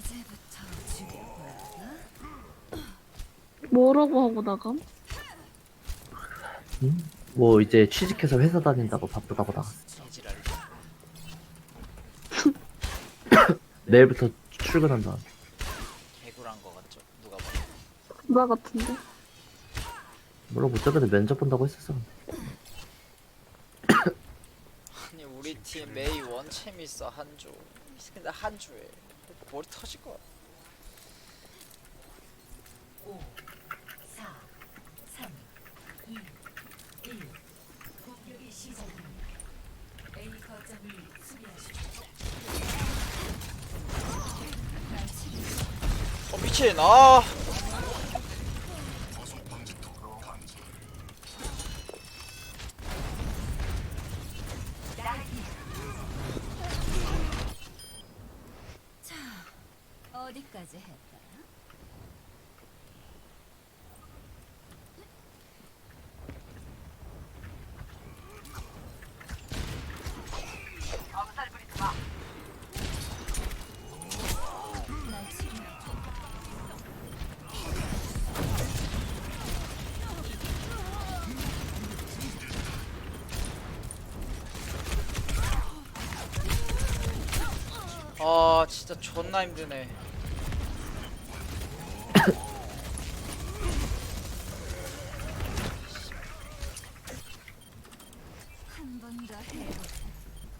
이제부터 죽여볼까? 뭐라고 하고 나감? 뭐 이제 취직해서 회사 다닌다고 바쁘다고 나갔어. 내일부터 출근한다. 개구란 거 같죠? 누가 봐도. 나 같은데. 물론 못 저번에 면접 본다고 했었어. 아니 우리 팀 메이 원챔 있어 한 주. 근데 한 주에 머리 터질 것 같아. 5, 4, 3, 2, 1. 공격이 시작됩니다. A 거점을 수비하십시오. 어 미친 아. 어디까지 했다? 날 치료해. 아 진짜 존나 힘드네.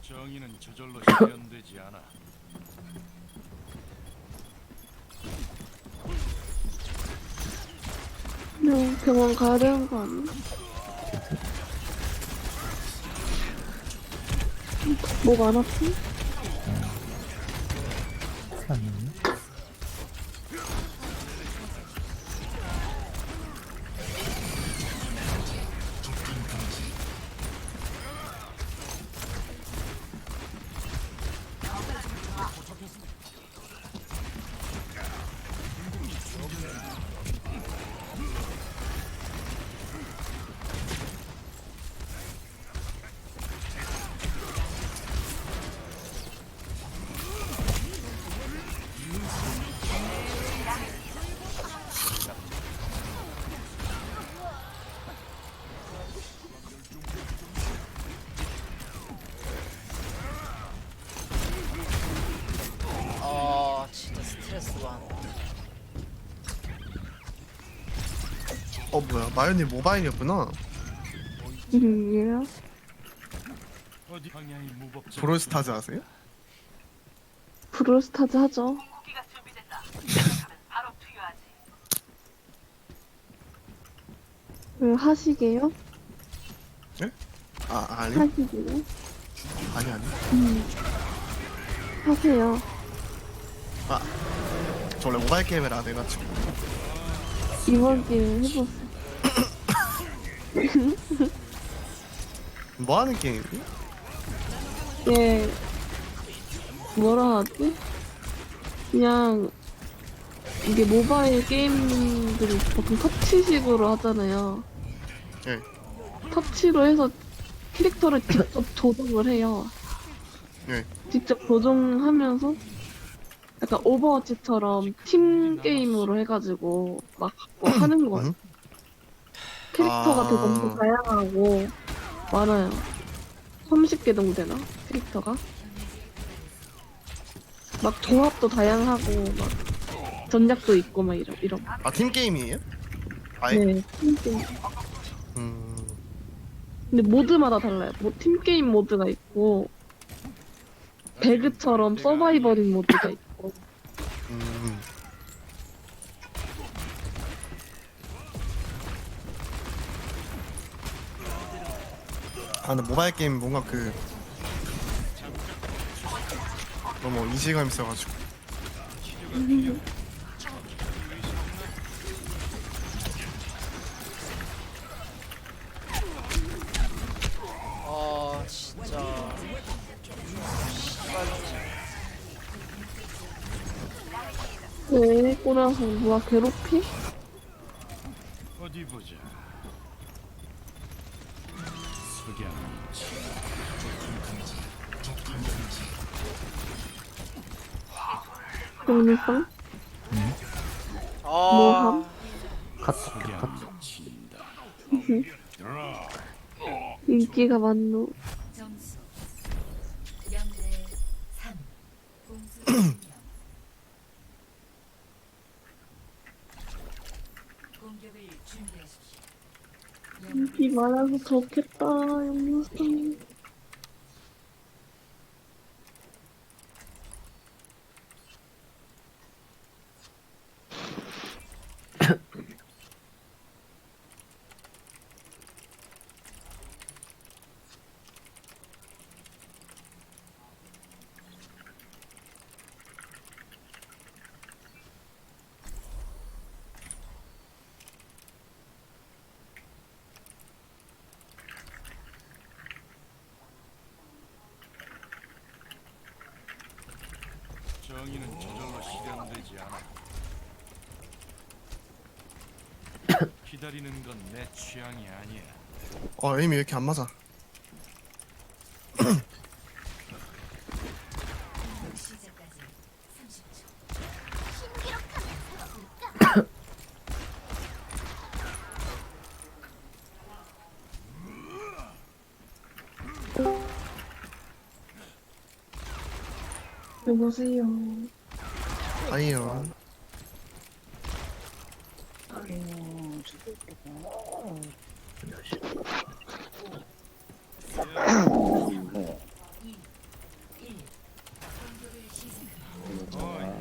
정의는 저절로 실현되지 않아. 그냥 병원 가야 되는 거 아니야? 뭐가 안 아프? 뭐야 마연님 모바일이었구나 음, 예. 무법자? 브롤스타즈 아세요? 브롤스타즈 하죠. 왜 하시게요? 아 아니 하시게요? 아니 아니 음. 하세요. 저 원래 모바일 게임을 안 해가지고 이번 기회에 해보세요. 뭐 하는 게임이에요? 예. 뭐라 하지? 그냥 이게 모바일 게임들이 보통 터치식으로 하잖아요. 예. 터치로 해서 캐릭터를 직접 조정을 해요. 예. 직접 조정하면서 약간 오버워치처럼 팀 게임으로 해가지고 막뭐 하는 거예요. 음? 캐릭터가 되게 아. 엄청 다양하고 많아요. 30개 정도 되나? 캐릭터가? 막 조합도 다양하고 막 전략도 있고 막 이런 이런. 아팀 게임이에요? 아예? 네, 팀 게임. 음 근데 모드마다 달라요. 뭐 팀 게임 모드가 있고 배그처럼 서바이벌인 모드가 있고. 음. 아 근데 모바일 게임 뭔가 그 너무 이질감 있어가지고 아 진짜. 씨발. 왜 꼬라서 누가 괴롭히? 어디 보자. 속눈썹? 아 뭐함? 카톡 카톡. 인기가 많노. 점수 0대 3 공수 변경 공격을 준비하십시오 인기 많아서 좋겠다, 영무 정의는 저절로 실현되지 않아. 기다리는 건 내 취향이 아니야. 어 에임이 왜 이렇게 안 맞아 공격 시작까지 30초 여보세요.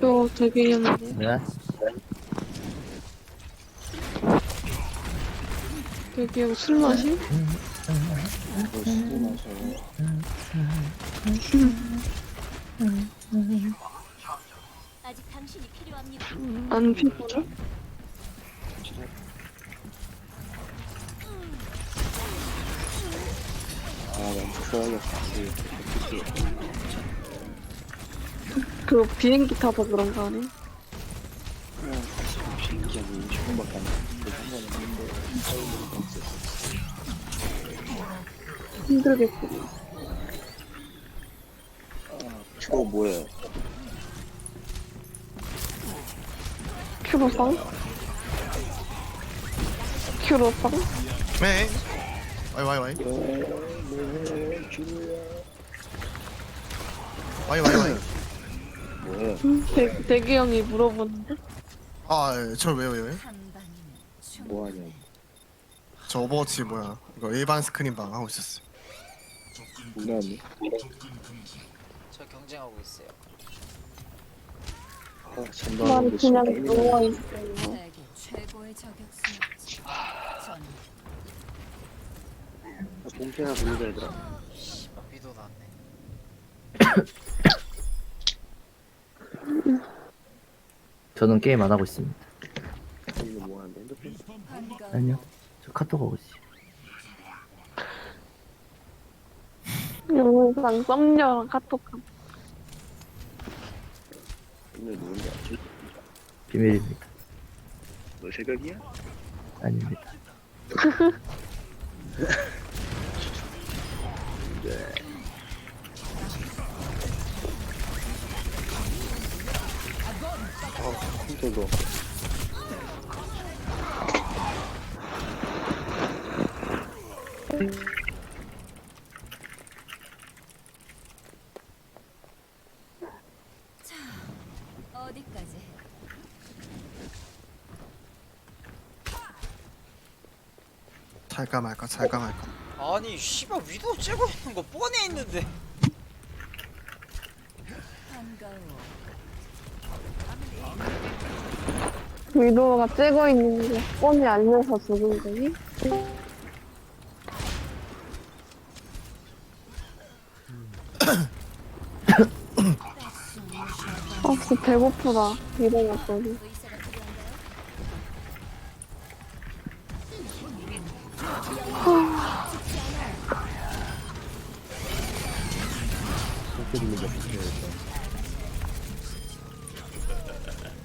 저 되게 연데 네? 되게 술 마시? 아직 당신 이 필요합니다 안 피곤해? 그 비행기 타서 그런 거 아니야? 힘들겠구나. 주로 뭐예요? 큐로상? 큐로상? 네 와이 와이 와이 와이 와이 와이 뭐예요? 대, 대기 형이 물어보는데? 아 저 왜요 왜요 충분해 뭐하냐? 저 오버워치 뭐야 이거 일반 스크린 방 하고 있었어 몰랐네. 저 경쟁하고 있어요 아, 거 그냥 누워있어요. 최고의 저격수였지 전 봉태나 불리자 얘들아. 씨발 위도 났네 저는 게임 안 하고 있습니다 이거 뭐 하는데? 핸드폰? 반가워 아니요 저 카톡 하고 있어요 영상 썸녀랑 카톡함. 오늘 누군지 알지? 비밀입니다 너 새벽이야? 아닙니다 아, 컴퓨터도. 어디까 잘까 말까 잘까 말까 아니 씨발 위도 째고 있는 거 뻔해 있는데 위도가 째고 있는 게 뻔히 알면서 죽은 거니? 아, 진짜 배고프다. 위도 먹더니.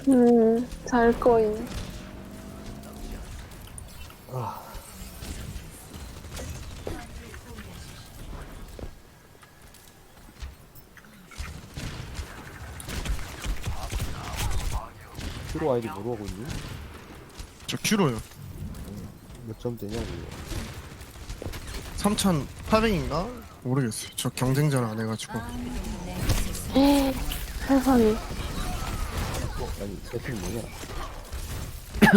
음, 잘 거임. 큐로 아이디 뭐로 하고 있니? 저 큐로요. 몇 점대냐고 3,800인가? 모르겠어요. 저 경쟁전을 안 해가지고. 세상에. 아니 세팅 뭐냐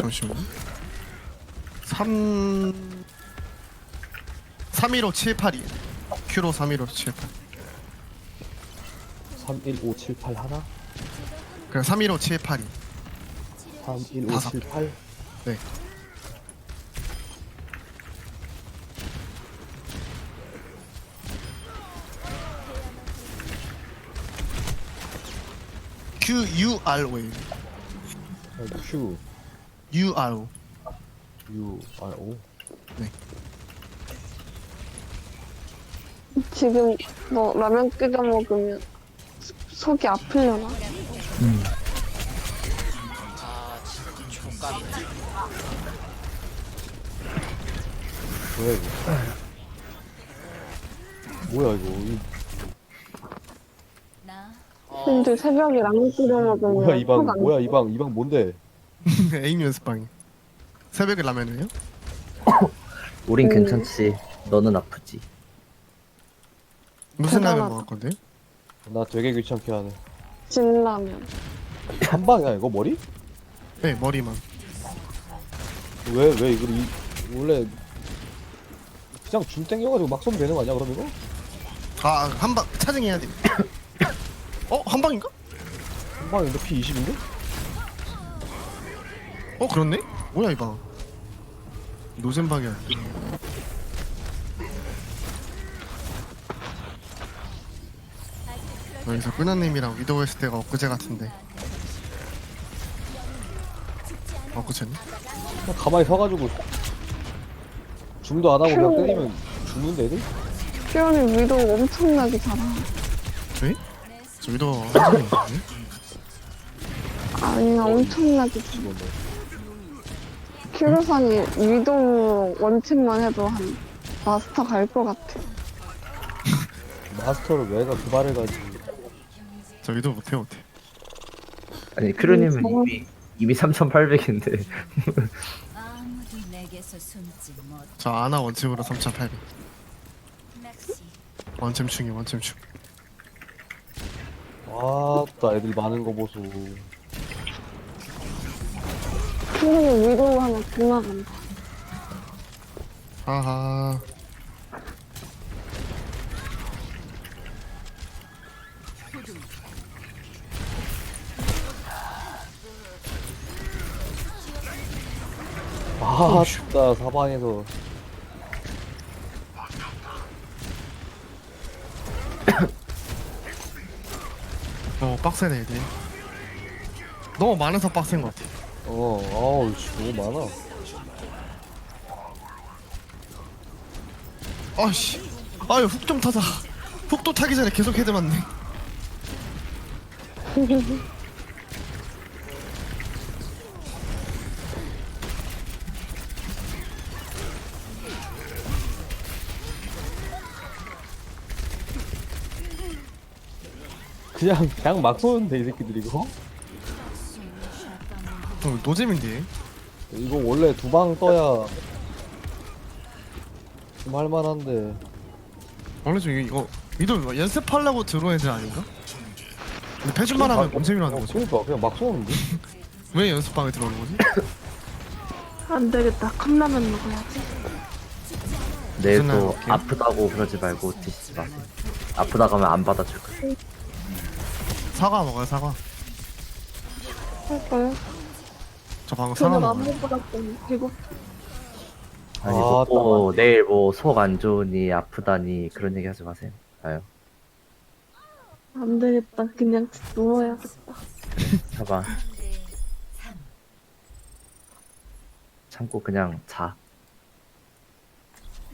잠시만요. 3 31578이 큐로 31578. 31578 하나? 그래 31578이. 31578? 네. Q U R O Q. U R O. U R O? 지금 뭐 라면 끓여 먹으면 속- 속이 아플려나? 아 진짜 뭐야 이거? 뭐야 이거? 이, 근데 새벽에 라면 끓여 먹으면 뭐야 이방 속안 뭐야 이 방 이 방 뭔데 에임 연습방이 새벽에 라면이에요? 우린 음. 괜찮지. 너는 아프지. 무슨 라면 대단하다. 먹을 건데? 나 되게 귀찮게 하네 진라면. 한 방이야 이거 머리? 네 머리만 왜 왜 이걸 이 원래 그냥 줌 땡겨가지고 막 쏘면 되는 거 아니야 그럼 이거? 아 한방 차징해야 돼 어? 한 방인가? 한 방인데 피 20인데? 어 그렇네? 뭐야 이방 노잼 방이야 여기서 끄나님이랑 위도우 했을 때가 엊그제 같은데 엊그제네? 그냥 가만히 서가지고 줌도 안 하고 그냥 때리면 죽는데 애들? 큐로님 위도 엄청나게 잘하. 저 희? 저 위도우 하잖아요 아니 엄청나게. 죽었네 큐로산이 위도 원칙만 해도 한 마스터 갈 것 같아. 마스터를 왜가 그 말을 가지 저 위도우 못해 못해 아니 크루님은 음, 이미 이미 3,800인데. 아무도 내게서 숨지 못. 저 아나 원챔으로 3800 낚시 원챔충이 원챔충 아따 애들 많은 거 보소. 큐로님 위도 하나 그만간다. 하하. 아따 사방에서 어 빡세네 애들. 너무 많아서 빡센 것 같아. 어 아우 씨 너무 많아. 아씨. 아유 훅 좀 타자. 훅도 타기 전에 계속 헤드 맞네 그냥 그냥 막 쏘는데 이 새끼들이 이거 어, 노잼인데 이거 원래 두 방 떠야 좀 할만한데 원래 좀 이거 이거 연습하려고 들어온 애들 아닌가? 근데 패준만 하면 노잼이라는 거지 그러니까 그냥 막 쏘는데 왜 연습방에 들어오는 거지? 안 되겠다. 컵라면 먹어야지. 내일 날 또? 아프다고 그러지 말고 드시지 마세요. 아프다 가면 안 받아줄 거예요. 사과 먹어요 사과 할까요? 저 방금 사과 저는 안 먹어요 먹어봤더니 배고. 아니 아, 뭐 내일 뭐 속 안 좋으니 아프다니 그런 얘기 하지 마세요. 아유 안 되겠다. 그냥 누워야겠다. 봐봐 3대 3. 참고 그냥 자.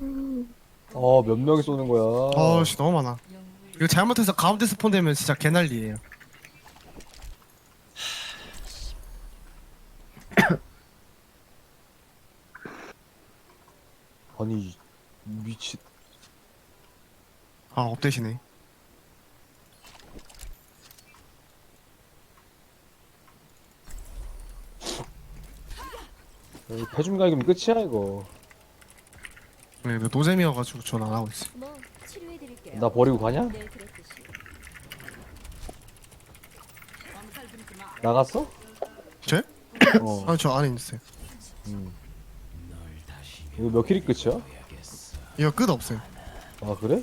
음, 어 몇 명이 쏘는 거야 아씨 너무 많아 이거 잘못해서 가운데 스폰 되면 진짜 개난리예요 아니 미친 아 업데이시네 패준 갈기면 끝이야 이거 네, 네, 노잼이어가지고 전 안 하고 있어. 뭐 치료해드릴게요. 나 버리고 가냐? 네, 그랬듯이. 나갔어? 쟤? 어 아, 저 안에 있어요. 음. 이거 몇 킬이 끝이야? 이거 끝 없어요. 아 그래?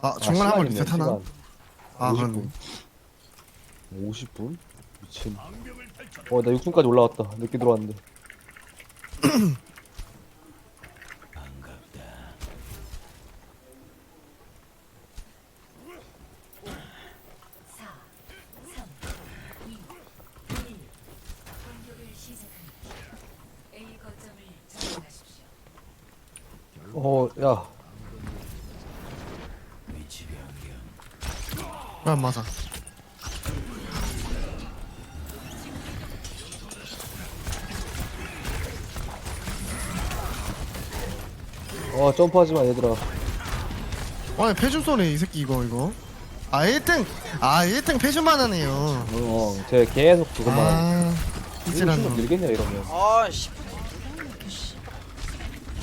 아, 아, 중간 한번 시간이네, 리셋 하나? 시간. 아, 50분. 그럼 50분? 미친 어나 6분까지 올라왔다 늦게 들어왔는데 사, 삼, 이, 일. 공격을 시작합니다. A 거점을 점령하십시오. 어야 아, 맞아. 어 점프하지마 얘들아 아니, 패준 소리, 이 새끼, 이거, 이거. 아, 1등! 아, 1등 패준만 하네요. 어쟤 계속 그것만 하네 아, 이거 이질한 좀 놈. 밀겠냐 이러면 아 씨.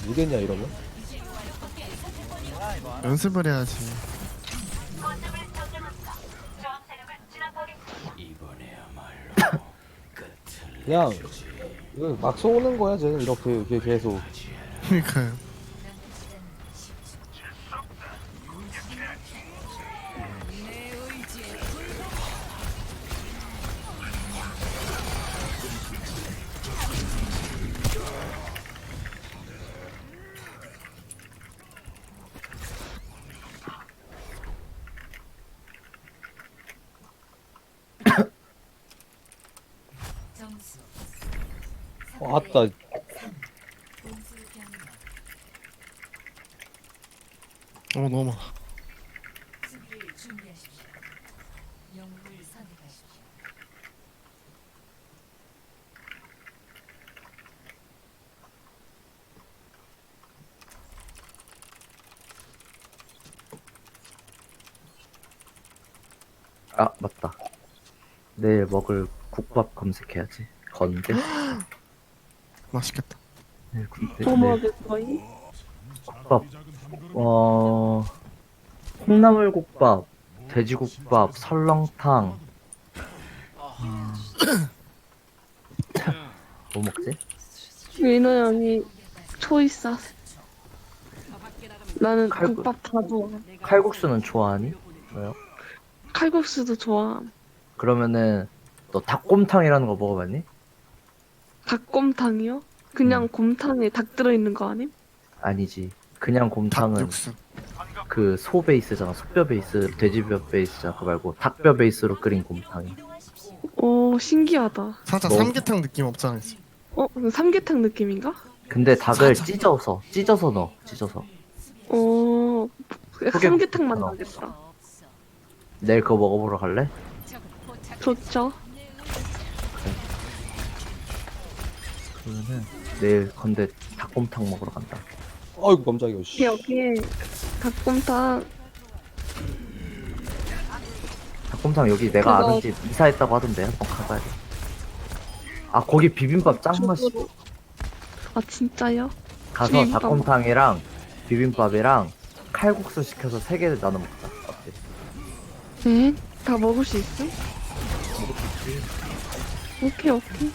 밀겠냐 이러면 뭐야 이거. 연습을 해야지. 그냥 이거 막 쏘는 거야 쟤는 이렇게 이렇게 계속 그니까요. 변경. 어, 너무 많아. 수비를 준비하십시오. 영웅을 선택하십시오. 아 맞다. 내일 먹을 국밥 검색해야지. 건데. 맛있겠다. 뭐 내일 먹을 거임? 국밥. 어 콩나물국밥, 돼지국밥, 설렁탕. 아, 뭐 먹지? 민호 형이 초이스 하세요. 나는 칼국- 국밥 다 좋아. 칼국수는 좋아하니? 왜요? 칼국수도 좋아. 그러면은 너 닭곰탕이라는 거 먹어봤니? 닭곰탕이요? 그냥 음. 곰탕에 닭 들어있는 거 아님? 아니지. 그냥 곰탕은 닭육수. 그 소 베이스잖아. 소뼈 베이스, 돼지뼈 베이스잖아. 그거 말고 닭뼈 베이스로 끓인 곰탕이. 오, 신기하다. 살짝 뭐- 삼계탕 느낌 없잖아. 어, 그 삼계탕 느낌인가? 근데 닭을 살짝. 찢어서 찢어서 넣어. 찢어서. 오, 약간 소개- 삼계탕 맛 어. 나겠다. 없어. 내일 그거 먹어보러 갈래? 좋죠? 그러면은 내일 건대 닭곰탕 먹으러 간다. 아이고 깜짝이야 씨 여기에 닭곰탕 닭곰탕 여기 내가 그거- 아는 집 이사했다고 하던데 한번 가봐야 돼. 아 거기 비빔밥 짱 맛있어. 쪽으로. 아, 진짜요? 가서 비빔밥 닭곰탕이랑 비빔밥이랑 칼국수 시켜서 세 개를 나눠 먹자. 어때? 네? 다 먹을 수 있어? 오케이, 오케이.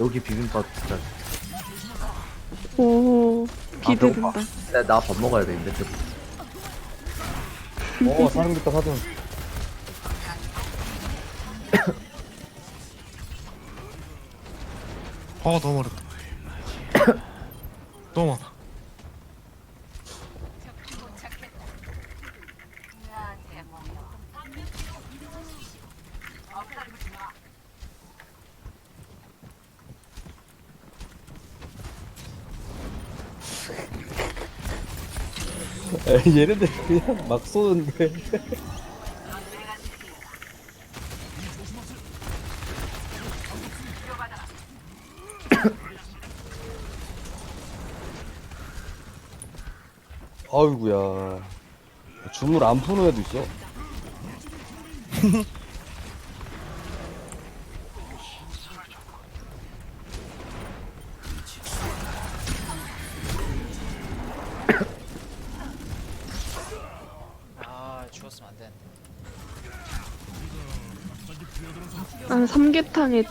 여기 비빔밥 진짜. 오, 아, 기대된다. 나 밥 먹어야 되는데. 그어 사람겠다 사돈 어, 너무 어렵다. 너무 많아. 얘네들 그냥 막 쏘는데 아이구야. 줌을 안 푸는 애도 있어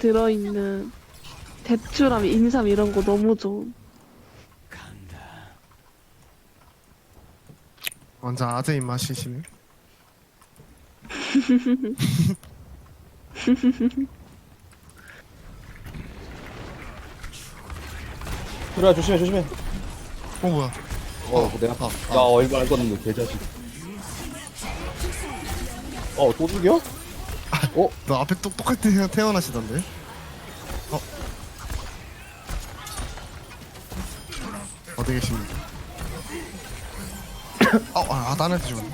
들어있는 대추랑 인삼 이런 거 너무 좋음. 완전 아재 입맛이시네. 그래 조심해 조심해 어 뭐야? 어 내가 야 어, 이거 알 거는데 개자식 어 또 죽여? 너 앞에 똑똑할 때 그냥 태어나시던데? 어디 계십니까? 어, 아, 아, 딴 애한테 죽었네.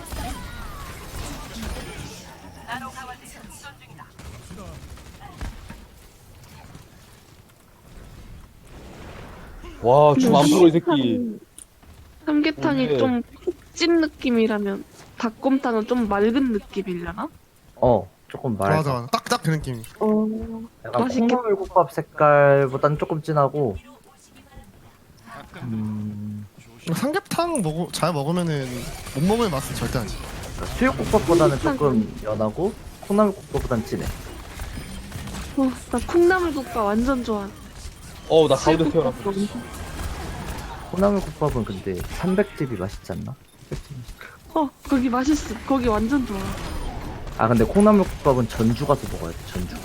와 춤 안 풀어 이 새끼 삼계탕이 근데- 좀 푹찐 느낌이라면 닭곰탕은 좀 맑은 느낌이려나? 어 조금 말. 맞아, 맞아. 딱, 딱 그 느낌. 어, 약간 맛있겠다. 콩나물국밥 색깔보단 조금 진하고. 음, 삼계탕 먹어, 잘 먹으면은 못 먹을 맛은 절대 아니지. 수육국밥보다는 조금 연하고 콩나물국밥보단 진해. 어, 나 콩나물국밥 완전 좋아. 어나 가운데 태어났어. 콩나물국밥은 근데 300집이 맛있지 않나? 300집이. 어, 거기 맛있어. 거기 완전 좋아. 아 근데 콩나물국밥은 전주 가서 먹어야 돼 전주.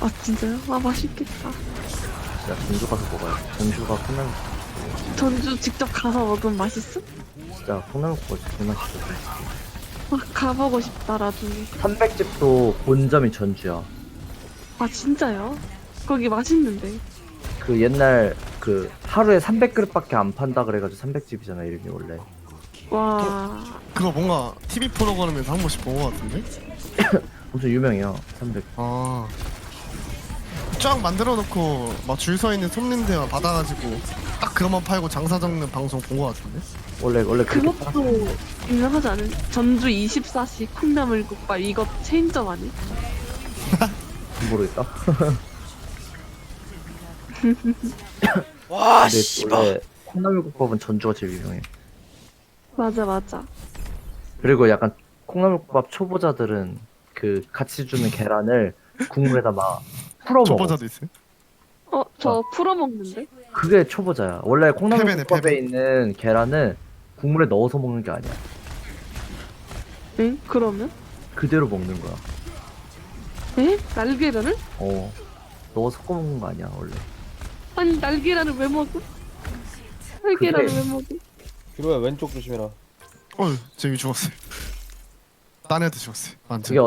아, 진짜요? 아, 맛있겠다. 진짜 전주 가서 먹어야 돼. 전주가 콩나물 전주 직접 가서 먹으면 맛있어? 진짜 콩나물국밥 제일 맛있어. 아, 가보고 싶다, 나중에. 300집도 본점이 전주야. 아, 진짜요? 거기 맛있는데. 그 옛날 그 하루에 300그릇밖에 안 판다 그래가지고 300집이잖아 이름이 원래. 와, 그거 뭔가 TV 프로그램에서 한 번씩 본 것 같은데? 엄청 유명해요. 300. 아. 쫙 만들어 놓고 막 줄 서 있는 손님들만 받아가지고 딱 그것만 팔고 장사 적는 방송 본 것 같은데? 원래 원래 그렇게 팔았어. 그것도 유명하지 않은 전주 24시 콩나물국밥 이거 체인점 아니? 모르겠다. 와 근데 씨발. 원래 콩나물국밥은 전주가 제일 유명해. 맞아, 맞아. 그리고 약간 콩나물국밥 초보자들은 그 같이 주는 계란을 국물에다 막 풀어 먹어. 초보자도 있어요? 어, 저 풀어 먹는데? 그게 초보자야. 원래 콩나물국밥에. 있는 계란은 국물에 넣어서 먹는 게 아니야. 응? 그러면? 그대로 먹는 거야. 에? 날계란을? 어. 넣어서 섞어 먹는 거 아니야 원래. 아니, 날계란을 왜 먹어? 날계란을 그게- 왜 먹어? 기로야 왼쪽 조심해라 어휴, 저기 죽었어요. 딴 애한테 죽었어요. 완전. 그게